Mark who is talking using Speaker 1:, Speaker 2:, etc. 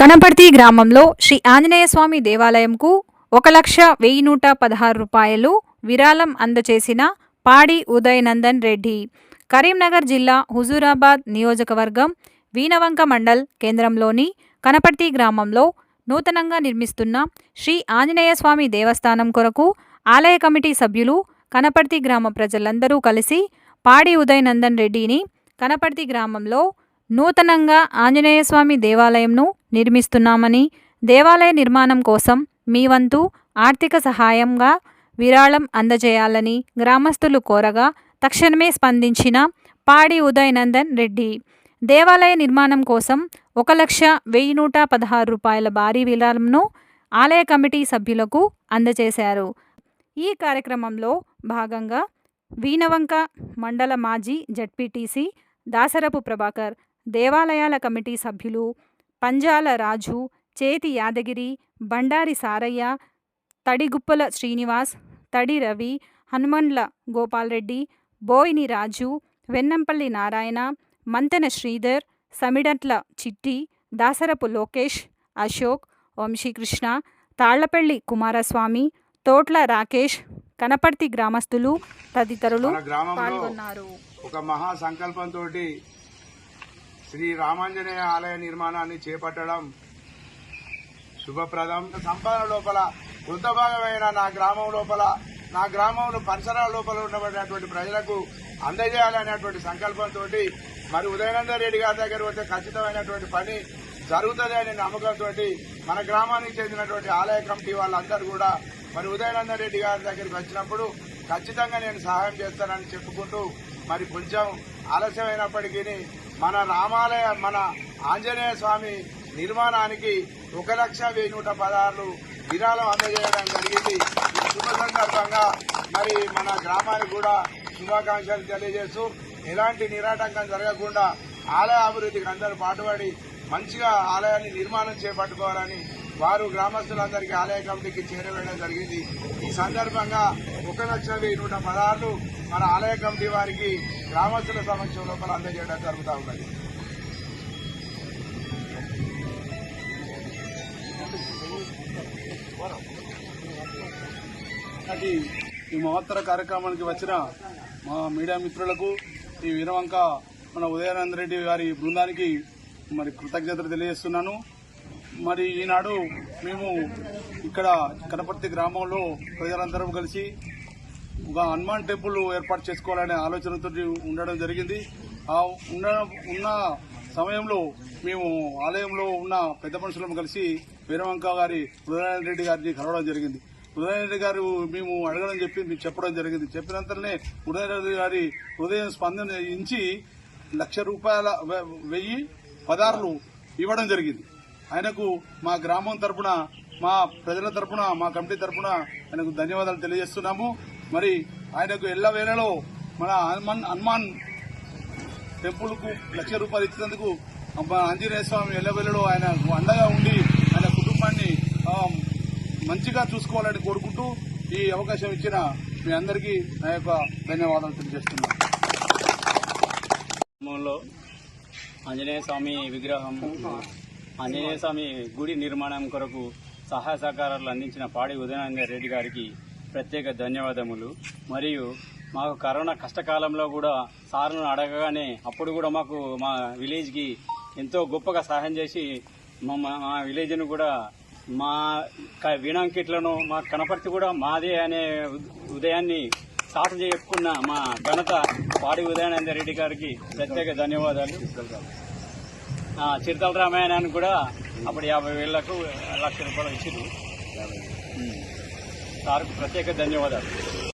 Speaker 1: కనపర్తి గ్రామంలో శ్రీ ఆంజనేయ స్వామి దేవాలయంకు ఒక లక్ష వెయ్యి నూట పదహారు రూపాయలు విరాళం అందచేసిన పాడి ఉదయనందన్ రెడ్డి. కరీంనగర్ జిల్లా హుజూరాబాద్ నియోజకవర్గం వీనవంక మండల్ కేంద్రంలోని కనపర్తి గ్రామంలో నూతనంగా నిర్మిస్తున్న శ్రీ ఆంజనేయ స్వామి దేవస్థానం కొరకు ఆలయ కమిటీ సభ్యులు కనపర్తి గ్రామ ప్రజలందరూ కలిసి పాడి ఉదయనందన్ రెడ్డిని కనపర్తి గ్రామంలో నూతనంగా ఆంజనేయస్వామి దేవాలయంను నిర్మిస్తున్నామని దేవాలయ నిర్మాణం కోసం మీ వంతు ఆర్థిక సహాయంగా విరాళం అందజేయాలని గ్రామస్తులు కోరగా తక్షణమే స్పందించిన పాడి ఉదయ్ నందన్ రెడ్డి. దేవాలయ నిర్మాణం కోసం ఒక లక్ష వెయ్యి నూట పదహారు రూపాయల భారీ విరాళంను ఆలయ కమిటీ సభ్యులకు అందజేశారు. ఈ కార్యక్రమంలో భాగంగా వీనవంక మండల మాజీ జడ్పీటీసీ దాసరపు ప్రభాకర్ దేవాలయాల కమిటీ సభ్యులు పంజాల రాజు చేతి యాదగిరి బండారి సారయ్య తడిగుప్పల శ్రీనివాస్ తడి రవి హనుమండ్ల గోపాల్రెడ్డి బోయిని రాజు వెన్నంపల్లి నారాయణ మంతెన శ్రీధర్ సమిడట్ల చిట్టి దాసరపు లోకేష్ అశోక్ వంశీకృష్ణ తాళ్ళపల్లి కుమారస్వామి తోట్ల రాకేష్ కనపర్తి గ్రామస్తులు తదితరులు పాల్గొన్నారు.
Speaker 2: ఒక మహా సంకల్పంతో శ్రీ రామాంజనేయ ఆలయ నిర్మాణాన్ని చేపట్టడం శుభప్రదం. సంపాదన లోపల కొంత భాగమైన నా గ్రామం లోపల నా గ్రామంలో పరిసరాల లోపల ఉండబడినటువంటి ప్రజలకు అందజేయాలనేటువంటి సంకల్పంతో మరి ఉదయనంద రెడ్డి గారి దగ్గర వస్తే ఖచ్చితమైనటువంటి పని జరుగుతుంది అనే నమ్మకంతో మన గ్రామానికి చెందినటువంటి ఆలయ కమిటీ వాళ్ళందరూ కూడా మరి ఉదయనంద రెడ్డి గారి దగ్గరికి వచ్చినప్పుడు ఖచ్చితంగా నేను సహాయం చేస్తానని చెప్పుకుంటూ మరి కొంచెం ఆలస్యమైనప్పటికీ మన రామాలయ మన ఆంజనేయ స్వామి నిర్మాణానికి ఒక లక్ష వెయ్యి నూట పదహారు విరాళం అందజేయడం జరిగింది. ఈ శుభ సందర్భంగా మరి మన గ్రామానికి కూడా శుభాకాంక్షలు తెలియజేస్తూ ఎలాంటి నిరాటంకం జరగకుండా ఆలయ అభివృద్ధికి అందరూ పాటుపడి మంచిగా ఆలయాన్ని నిర్మాణం చేపట్టుకోవాలని వారు గ్రామస్తులందరికీ ఆలయ కమిటీకి చేరవేయడం జరిగింది. ఈ సందర్భంగా ఒక లక్ష వెయ్యి నూట పదహారులు మన ఆలయ కమిటీ వారికి గ్రామస్తుల సమక్షం లోపల అందజేయడం జరుగుతూ ఉన్నది.
Speaker 3: అది ఈ మహోత్తర కార్యక్రమానికి వచ్చిన మా మీడియా మిత్రులకు ఈ వీరవంక మన ఉదయానంద రెడ్డి గారి బృందానికి మరి కృతజ్ఞతలు తెలియజేస్తున్నాను. మరి ఈనాడు మేము ఇక్కడ కనపర్తి గ్రామంలో ప్రజలందరం కలిసి ఒక హనుమాన్ టెంపుల్ ఏర్పాటు చేసుకోవాలనే ఆలోచనతో ఉండడం జరిగింది. ఆ ఉన్న ఉన్న సమయంలో మేము ఆలయంలో ఉన్న పెద్ద మనుషులను కలిసి వీరవంక గారి ఉదయనారాయణ రెడ్డి గారిని కలవడం జరిగింది. ఉదయనారాయణ రెడ్డి గారు మేము అడగడం చెప్పి మీకు చెప్పడం జరిగింది. చెప్పినంతనే ఉదయనారాయణ రెడ్డి గారి హృదయం స్పందన ఇచ్చి లక్ష రూపాయల వె- వెయ్యి పదార్లు ఇవ్వడం జరిగింది. ఆయనకు మా గ్రామం తరపున మా ప్రజల తరపున మా కమిటీ తరపున ఆయనకు ధన్యవాదాలు తెలియజేస్తున్నాము. మరి ఆయనకు ఎల్ల వేళలో మన హనుమాన్ హనుమాన్ టెంపుల్కు లక్ష రూపాయలు ఇచ్చినందుకు మా ఆంజనేయ స్వామి ఎల్లవెల్లలో ఆయన అండగా ఉండి ఆయన కుటుంబాన్ని మంచిగా చూసుకోవాలని కోరుకుంటూ ఈ అవకాశం ఇచ్చిన మీ అందరికీ నా యొక్క ధన్యవాదాలు తెలియజేస్తున్నాను.
Speaker 4: ఆంజనేయ స్వామి విగ్రహం ఆంజనేయ స్వామి గుడి నిర్మాణం కొరకు సహాయ సహకారాలు అందించిన పాడి ఉదయనారాయణ రెడ్డి గారికి ప్రత్యేక ధన్యవాదములు. మరియు మాకు కరోనా కష్టకాలంలో కూడా సార్ను అడగగానే అప్పుడు కూడా మాకు మా విలేజ్కి ఎంతో గొప్పగా సహాయం చేసి మా మా- విలేజ్ను కూడా మా వినాంకిట్లను వీణాంకిట్లను మా కనపర్తి కూడా మాదే అనే ఉదయాన్ని స్టార్ట్ చేసుకున్న మా ఘనత పాడి ఉదయానంద రెడ్డి గారికి ప్రత్యేక ధన్యవాదాలు. చిరుతల రామాయణానికి కూడా అప్పుడు యాభై వేలకు లక్ష రూపాయలు ఇచ్చింది సార్కు ప్రత్యేక ధన్యవాదాలు.